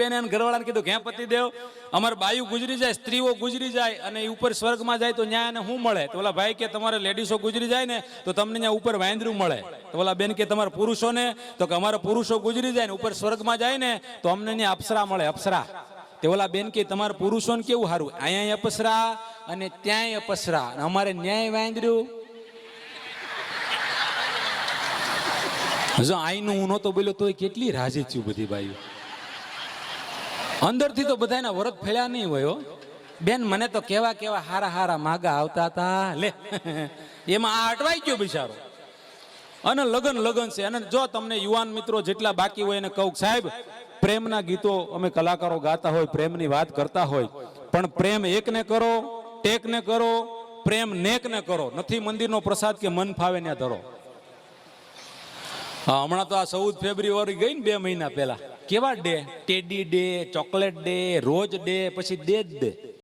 બેન એને ઘરવાળાને કીધું કે પતિ દેવ અમારે બાયુ ગુજરી જાય, સ્ત્રીઓ ગુજરી જાય અને એ ઉપર સ્વર્ગમાં જાય તો ન્યાય એને શું મળે? તો ઓલા ભાઈ કે, તમારે લેડીસો ગુજરી જાય ને, તો તમને ત્યાં ઉપર વાંદરું મળે. તો ઓલા બેન કે, તમારા પુરુષોને, તો કે અમારા પુરુષો ગુજરી જાય ને, ઉપર સ્વર્ગમાં જાય ને, તો અમને ત્યાં અપ્સરા મળે, અપ્સરા. તે ઓલા બેન કે, તમારા પુરુષોને કેવું સારું અહીંયા અપસરા અને ત્યાંય અપસરા અમારે ન્યાય વાંદર્યું જો આઈનું હું નહોતો બોલ્યો, તોય કેટલી રાજી થયું બધી બાઈઓ અંદરથી તો બધાના વરત ફેલ્યા નહીં હોય. બેન, મને તો કેવા કેવા હારા હારા માગા આવતા હતા. લે, એમાં આ અટવાઈ ગયો બિચારો. અને લગન લગન છે. અને જો તમને યુવાન મિત્રો જેટલા બાકી હોય એને કહું, સાહેબ, પ્રેમના ગીતો અમે કલાકારો ગાતા હોય, પ્રેમની વાત કરતા હોય, પણ પ્રેમ એકને કરો, ટેકને કરો, પ્રેમ નેકને કરો. નથી મંદિરનો પ્રસાદ કે મન ફાવે ને ધરો. હમણાં તો આ ચૌદ ફેબ્રુઆરી ગઈ ને બે મહિના પહેલા. કેવા day? Teddy day, chocolate day, rose day, પછી ડે જ ડે.